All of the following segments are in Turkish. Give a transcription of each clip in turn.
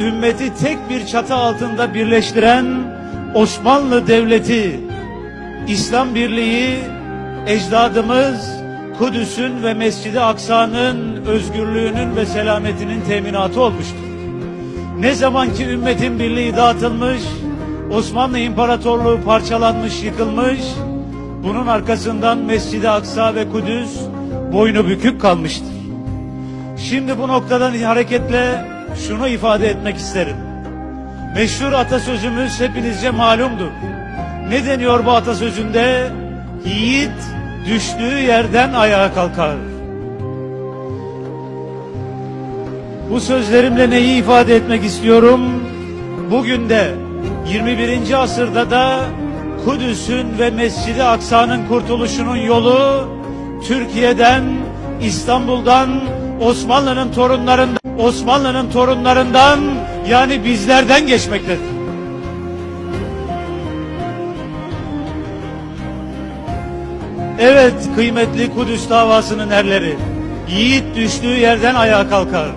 ümmeti tek bir çatı altında birleştiren Osmanlı Devleti, İslam Birliği, ecdadımız Kudüs'ün ve Mescid-i Aksa'nın özgürlüğünün ve selametinin teminatı olmuştur. Ne zaman ki ümmetin birliği dağıtılmış, Osmanlı İmparatorluğu parçalanmış, yıkılmış, bunun arkasından Mescid-i Aksa ve Kudüs boynu bükük kalmıştır. Şimdi bu noktadan hareketle şunu ifade etmek isterim. Meşhur atasözümüz hepinizce malumdur. Ne deniyor bu atasözünde? Yiğit düştüğü yerden ayağa kalkar. Bu sözlerimle neyi ifade etmek istiyorum? Bugün de 21. asırda da Kudüs'ün ve Mescid-i Aksa'nın kurtuluşunun yolu Türkiye'den, İstanbul'dan, Osmanlı'nın torunlarından, Osmanlı'nın torunlarından yani bizlerden geçmektedir. Evet kıymetli Kudüs davasının erleri, yiğit düştüğü yerden ayağa kalkar.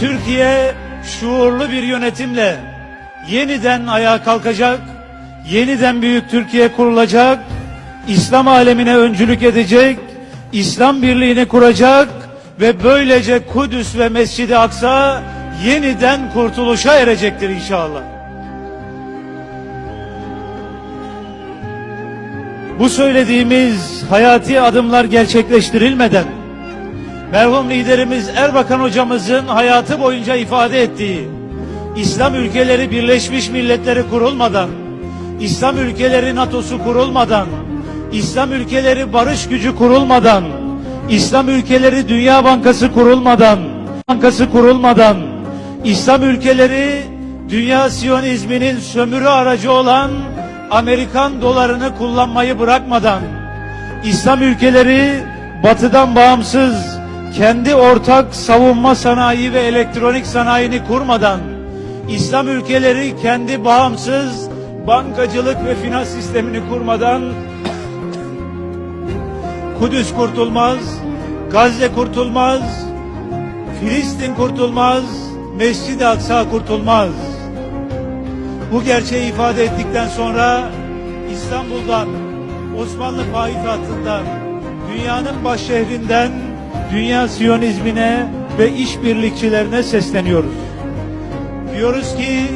Türkiye şuurlu bir yönetimle yeniden ayağa kalkacak, yeniden büyük Türkiye kurulacak, İslam alemine öncülük edecek, İslam birliğini kuracak ve böylece Kudüs ve Mescid-i Aksa yeniden kurtuluşa erecektir inşallah. Bu söylediğimiz hayati adımlar gerçekleştirilmeden merhum liderimiz Erbakan hocamızın hayatı boyunca ifade ettiği İslam ülkeleri Birleşmiş Milletleri kurulmadan, İslam ülkeleri NATO'su kurulmadan, İslam ülkeleri barış gücü kurulmadan, İslam ülkeleri Dünya Bankası kurulmadan, Bankası kurulmadan, İslam ülkeleri Dünya Siyonizminin sömürü aracı olan Amerikan dolarını kullanmayı bırakmadan, İslam ülkeleri batıdan bağımsız kendi ortak savunma sanayi ve elektronik sanayini kurmadan, İslam ülkeleri kendi bağımsız bankacılık ve finans sistemini kurmadan Kudüs kurtulmaz, Gazze kurtulmaz, Filistin kurtulmaz, Mescid-i Aksa kurtulmaz. Bu gerçeği ifade ettikten sonra İstanbul'dan, Osmanlı payitahtından, dünyanın baş şehrinden dünya siyonizmine ve işbirlikçilerine sesleniyoruz. Diyoruz ki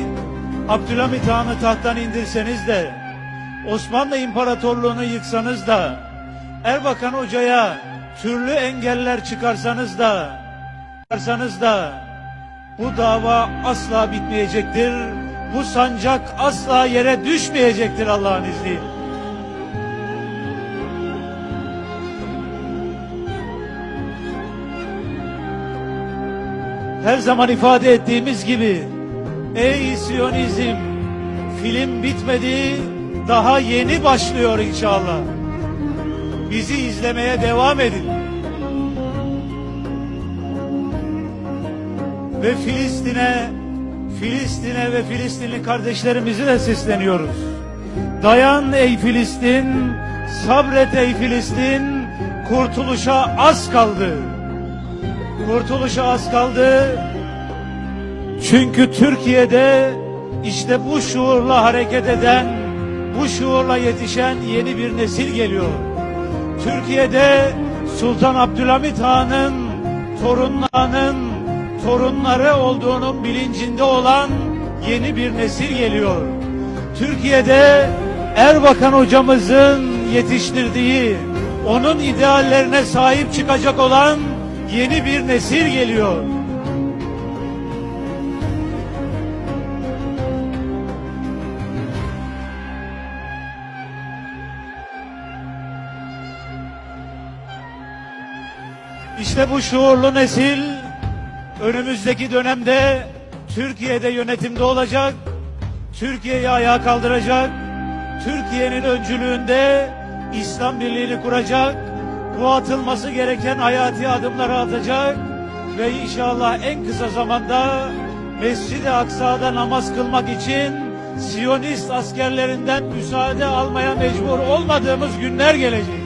Abdülhamit Han'ı tahttan indirseniz de Osmanlı İmparatorluğunu yıksanız da Erbakan Hoca'ya türlü engeller çıkarsanız da çıkarsanız da bu dava asla bitmeyecektir. Bu sancak asla yere düşmeyecektir Allah'ın izniyle. Her zaman ifade ettiğimiz gibi ey Siyonizm film bitmedi daha yeni başlıyor inşallah. Bizi izlemeye devam edin. Ve Filistin'e Filistin'e ve Filistinli kardeşlerimizi de sesleniyoruz. Dayan ey Filistin, sabret ey Filistin, kurtuluşa az kaldı. Kurtuluşa az kaldı. Çünkü Türkiye'de işte bu şuurla hareket eden, bu şuurla yetişen yeni bir nesil geliyor. Türkiye'de Sultan Abdülhamit Han'ın torunlarının torunları olduğunun bilincinde olan yeni bir nesil geliyor. Türkiye'de Erbakan hocamızın yetiştirdiği, onun ideallerine sahip çıkacak olan yeni bir nesil geliyor. İşte bu şuurlu nesil önümüzdeki dönemde Türkiye'de yönetimde olacak, Türkiye'yi ayağa kaldıracak, Türkiye'nin öncülüğünde İslam Birliği'ni kuracak, bu atılması gereken hayati adımları atacak ve inşallah en kısa zamanda Mescid-i Aksa'da namaz kılmak için Siyonist askerlerinden müsaade almaya mecbur olmadığımız günler gelecek.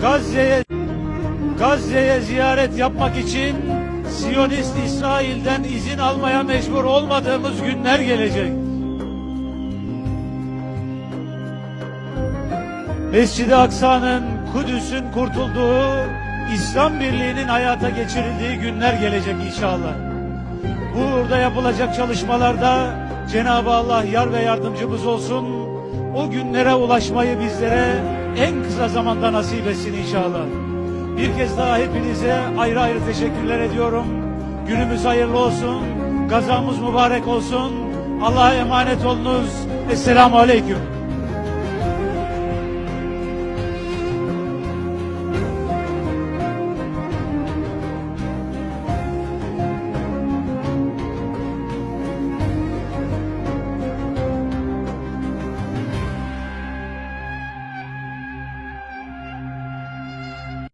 Gazze'ye Gazze'ye ziyaret yapmak için Siyonist İsrail'den izin almaya mecbur olmadığımız günler gelecek. Mescid-i Aksa'nın, Kudüs'ün kurtulduğu, İslam Birliği'nin hayata geçirildiği günler gelecek inşallah. Burada yapılacak çalışmalarda Cenab-ı Allah yar ve yardımcımız olsun. O günlere ulaşmayı bizlere en kısa zamanda nasip etsin inşallah. Bir kez daha hepinize ayrı ayrı teşekkürler ediyorum. Günümüz hayırlı olsun. Gazamız mübarek olsun. Allah'a emanet olunuz. Esselamu Aleyküm.